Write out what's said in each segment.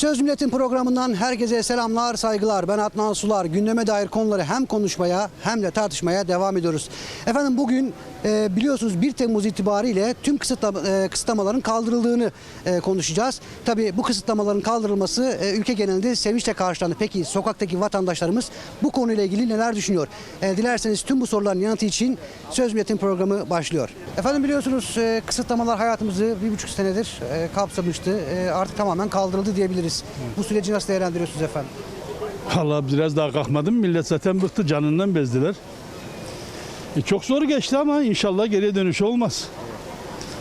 Söz Milletin programından herkese selamlar, saygılar. Ben Adnan Sular. Gündeme dair konuları hem konuşmaya hem de tartışmaya devam ediyoruz. Efendim bugün e, biliyorsunuz 1 Temmuz itibariyle tüm e, kısıtlamaların kaldırıldığını e, konuşacağız. Tabii bu kısıtlamaların kaldırılması ülke genelinde sevinçle karşılandı. Peki sokaktaki vatandaşlarımız bu konuyla ilgili neler düşünüyor? Dilerseniz tüm bu soruların yanıtı için Söz Milletin programı başlıyor. Efendim biliyorsunuz kısıtlamalar hayatımızı bir buçuk senedir kapsamıştı. Artık tamamen kaldırıldı diyebiliriz. Bu süreci nasıl değerlendiriyorsunuz efendim? Valla biraz daha kalkmadım. Millet zaten bıktı. Canından bezdiler. E, çok zor geçti ama inşallah geriye dönüş olmaz.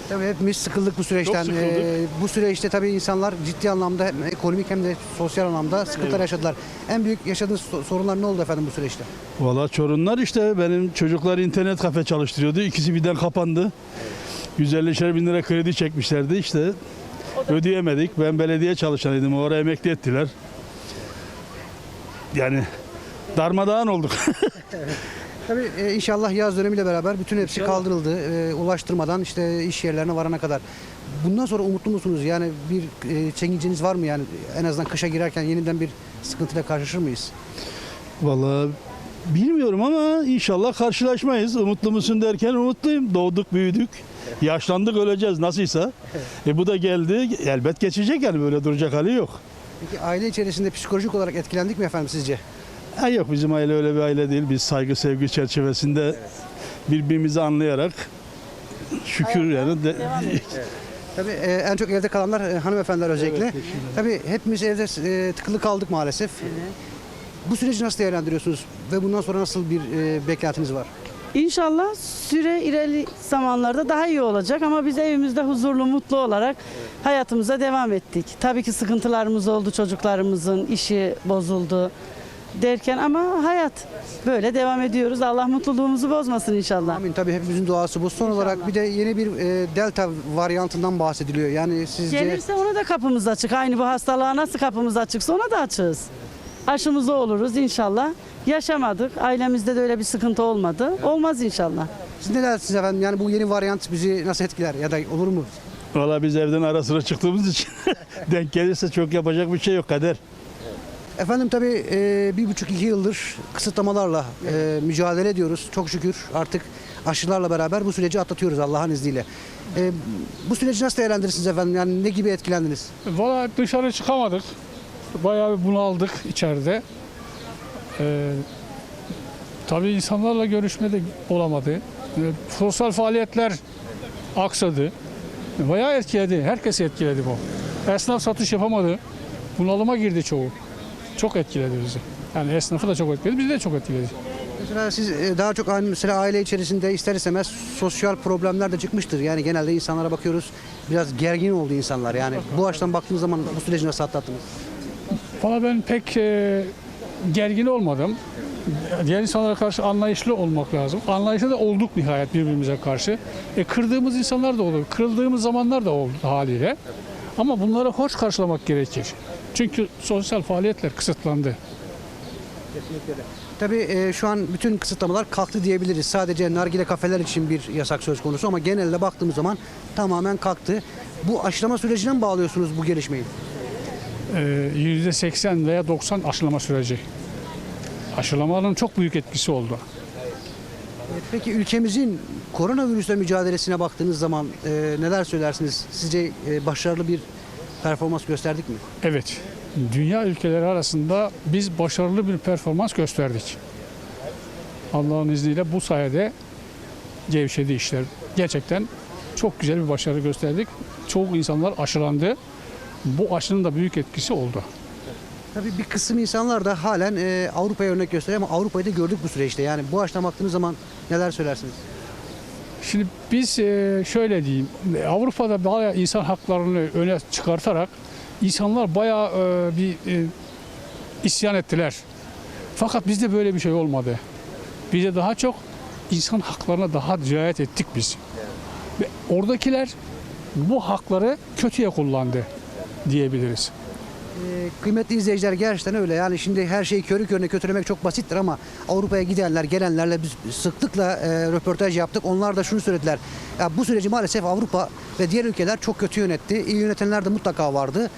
Tabii hepimiz sıkıldık bu süreçten. Çok sıkıldık. Ee, bu süreçte tabii insanlar ciddi anlamda hem ekonomik hem de sosyal anlamda sıkıntılar yaşadılar. En büyük yaşadığınız so- sorunlar ne oldu efendim bu süreçte? Valla Çorunlar işte benim çocuklar internet kafe çalıştırıyordu. İkisi birden kapandı. 150'şer bin lira kredi çekmişlerdi işte. Ödeyemedik. Ben belediye çalışanıydım. Oraya emekli ettiler. Yani darmadağın olduk. Tabii e, inşallah yaz dönemiyle beraber bütün hepsi kaldırıldı. E, ulaştırmadan işte iş yerlerine varana kadar. Bundan sonra umutlu musunuz? Yani bir e, var mı yani en azından kışa girerken yeniden bir sıkıntıyla karşılaşır mıyız? Valla bilmiyorum ama inşallah karşılaşmayız. Umutlu musun derken umutluyum. Doğduk, büyüdük. Yaşlandık, öleceğiz nasılsa. E bu da geldi. Elbet geçecek yani böyle duracak hali yok. Peki aile içerisinde psikolojik olarak etkilendik mi efendim sizce? Ha yok bizim aile öyle bir aile değil. Biz saygı sevgi çerçevesinde birbirimizi anlayarak şükür yani de, Tabii e, en çok evde kalanlar e, hanımefendiler özellikle. Tabii hepimiz evde e, tıkılı kaldık maalesef. Bu süreci nasıl değerlendiriyorsunuz ve bundan sonra nasıl bir e, beklentiniz var? İnşallah süre ileri zamanlarda daha iyi olacak ama biz evimizde huzurlu, mutlu olarak hayatımıza devam ettik. Tabii ki sıkıntılarımız oldu, çocuklarımızın işi bozuldu derken ama hayat böyle devam ediyoruz. Allah mutluluğumuzu bozmasın inşallah. Amin. Tabii hepimizin duası bu. Son olarak bir de yeni bir e, delta varyantından bahsediliyor. Yani sizce Gelirse ona da kapımız açık. Aynı bu hastalığa nasıl kapımız açıksa ona da açığız. Aşımızı oluruz inşallah. Yaşamadık. Ailemizde de öyle bir sıkıntı olmadı. Olmaz inşallah. siz ne dersiniz efendim? Yani bu yeni varyant bizi nasıl etkiler ya da olur mu? Valla biz evden ara sıra çıktığımız için denk gelirse çok yapacak bir şey yok kader. Efendim tabii e, bir buçuk iki yıldır kısıtlamalarla e, mücadele ediyoruz. Çok şükür artık aşılarla beraber bu süreci atlatıyoruz Allah'ın izniyle. E, bu süreci nasıl değerlendirirsiniz efendim? Yani ne gibi etkilendiniz? Valla dışarı çıkamadık. Bayağı bir bunaldık içeride. Ee, tabii insanlarla görüşme de olamadı. Ee, sosyal faaliyetler aksadı. Bayağı etkiledi. Herkesi etkiledi bu. Esnaf satış yapamadı. Bunalıma girdi çoğu. Çok etkiledi bizi. Yani esnafı da çok etkiledi, bizi de çok etkiledi. Mesela siz e, daha çok mesela aile içerisinde ister istemez sosyal problemler de çıkmıştır. Yani genelde insanlara bakıyoruz biraz gergin oldu insanlar. Yani bu açıdan baktığınız zaman bu süreci nasıl atlattınız? Valla ben pek e, gergin olmadım. Diğer insanlara karşı anlayışlı olmak lazım. Anlayışlı da olduk nihayet birbirimize karşı. E, kırdığımız insanlar da oldu. Kırıldığımız zamanlar da oldu haliyle. Ama bunları hoş karşılamak gerekir. Çünkü sosyal faaliyetler kısıtlandı. Tabii e, şu an bütün kısıtlamalar kalktı diyebiliriz. Sadece nargile kafeler için bir yasak söz konusu ama genelde baktığımız zaman tamamen kalktı. Bu aşılama sürecine mi bağlıyorsunuz bu gelişmeyi? E, %80 veya 90 aşılama süreci. Aşılamanın çok büyük etkisi oldu. E, Peki ülkemizin koronavirüsle mücadelesine baktığınız zaman e, neler söylersiniz? Sizce e, başarılı bir performans gösterdik mi? Evet, dünya ülkeleri arasında biz başarılı bir performans gösterdik. Allah'ın izniyle bu sayede gevşedi işler. Gerçekten çok güzel bir başarı gösterdik. Çoğu insanlar aşılandı. Bu aşının da büyük etkisi oldu. Tabii bir kısım insanlar da halen e, Avrupa'ya örnek gösteriyor ama Avrupa'yı da gördük bu süreçte. Yani bu açıdan baktığınız zaman neler söylersiniz? Şimdi biz e, şöyle diyeyim, Avrupa'da bayağı insan haklarını öne çıkartarak insanlar bayağı e, bir e, isyan ettiler. Fakat bizde böyle bir şey olmadı. Bize daha çok insan haklarına daha riayet ettik biz. Ve oradakiler bu hakları kötüye kullandı diyebiliriz. Ee, kıymetli izleyiciler gerçekten öyle. Yani şimdi her şeyi körü körüne kötülemek çok basittir ama Avrupa'ya gidenler, gelenlerle biz sıklıkla e, röportaj yaptık. Onlar da şunu söylediler. Ya bu süreci maalesef Avrupa ve diğer ülkeler çok kötü yönetti. İyi yönetenler de mutlaka vardı.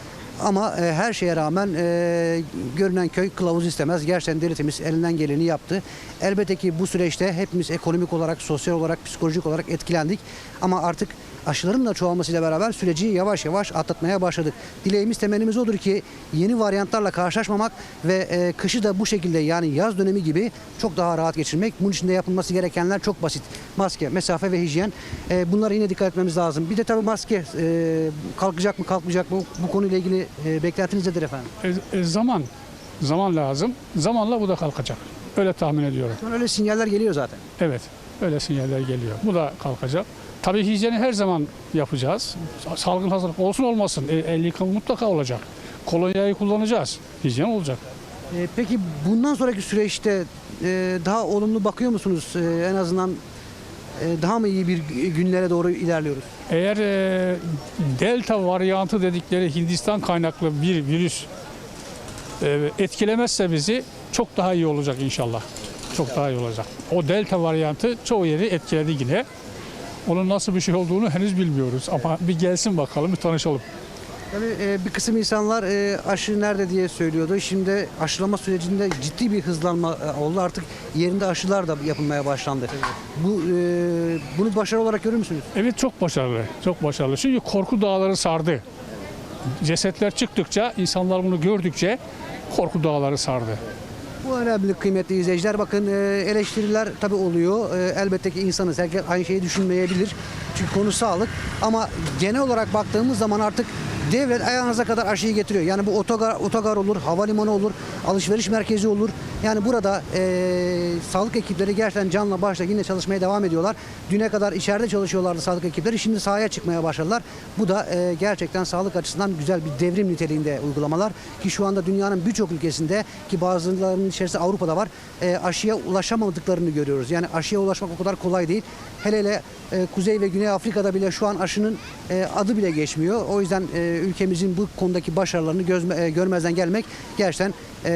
Ama e, her şeye rağmen e, görünen köy kılavuz istemez. Gerçekten devletimiz elinden geleni yaptı. Elbette ki bu süreçte hepimiz ekonomik olarak, sosyal olarak, psikolojik olarak etkilendik. Ama artık aşıların da çoğalmasıyla beraber süreci yavaş yavaş atlatmaya başladık. Dileğimiz temennimiz odur ki yeni varyantlarla karşılaşmamak ve e, kışı da bu şekilde yani yaz dönemi gibi çok daha rahat geçirmek. Bunun için de yapılması gerekenler çok basit. Maske, mesafe ve hijyen. E, bunlara yine dikkat etmemiz lazım. Bir de tabii maske e, kalkacak mı kalkmayacak mı bu konuyla ilgili e, beklentiniz nedir efendim? E, e, zaman, zaman lazım. Zamanla bu da kalkacak. Öyle tahmin ediyorum. Şu an öyle sinyaller geliyor zaten. Evet, öyle sinyaller geliyor. Bu da kalkacak. Tabii hijyeni her zaman yapacağız. Salgın hazırlık olsun olmasın. E, el yıkama mutlaka olacak. Kolonyayı kullanacağız. Hijyen olacak. E, peki bundan sonraki süreçte e, daha olumlu bakıyor musunuz? E, en azından e, daha mı iyi bir günlere doğru ilerliyoruz? Eğer e, delta varyantı dedikleri Hindistan kaynaklı bir virüs e, etkilemezse bizi çok daha iyi olacak inşallah. Çok daha iyi olacak. O delta varyantı çoğu yeri etkiledi yine. Onun nasıl bir şey olduğunu henüz bilmiyoruz ama bir gelsin bakalım bir tanışalım. Tabii e, bir kısım insanlar e, aşı nerede diye söylüyordu. Şimdi aşılama sürecinde ciddi bir hızlanma e, oldu. Artık yerinde aşılar da yapılmaya başlandı. Bu e, bunu başarı olarak görür müsünüz? Evet çok başarılı. Çok başarılı. Çünkü korku dağları sardı. Cesetler çıktıkça, insanlar bunu gördükçe korku dağları sardı. Bu önemli kıymetli izleyiciler. Bakın e, eleştiriler tabii oluyor. E, Elbette ki insanız. Herkes aynı şeyi düşünmeyebilir. Çünkü konu sağlık. Ama genel olarak baktığımız zaman artık devlet ayağınıza kadar aşıyı getiriyor. Yani bu otogar, otogar olur, havalimanı olur, alışveriş merkezi olur. Yani burada e, sağlık ekipleri gerçekten canla başla yine çalışmaya devam ediyorlar. Düne kadar içeride çalışıyorlardı sağlık ekipleri. Şimdi sahaya çıkmaya başladılar. Bu da e, gerçekten sağlık açısından güzel bir devrim niteliğinde uygulamalar. Ki şu anda dünyanın birçok ülkesinde ki bazılarının içerisinde Avrupa'da var. e, aşıya ulaşamadıklarını görüyoruz. Yani aşıya ulaşmak o kadar kolay değil. Hele hele e, Kuzey ve Güney Afrika'da bile şu an aşının e, adı bile geçmiyor. O yüzden e, ülkemizin bu konudaki başarılarını gözme- e, görmezden gelmek gerçekten e,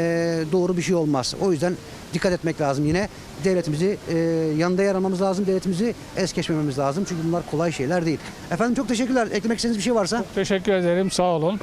doğru bir şey olmaz. O yüzden dikkat etmek lazım yine. Devletimizi e, yanında yer almamız lazım. Devletimizi es geçmememiz lazım. Çünkü bunlar kolay şeyler değil. Efendim çok teşekkürler. Eklemek istediğiniz bir şey varsa. Teşekkür ederim. Sağ olun.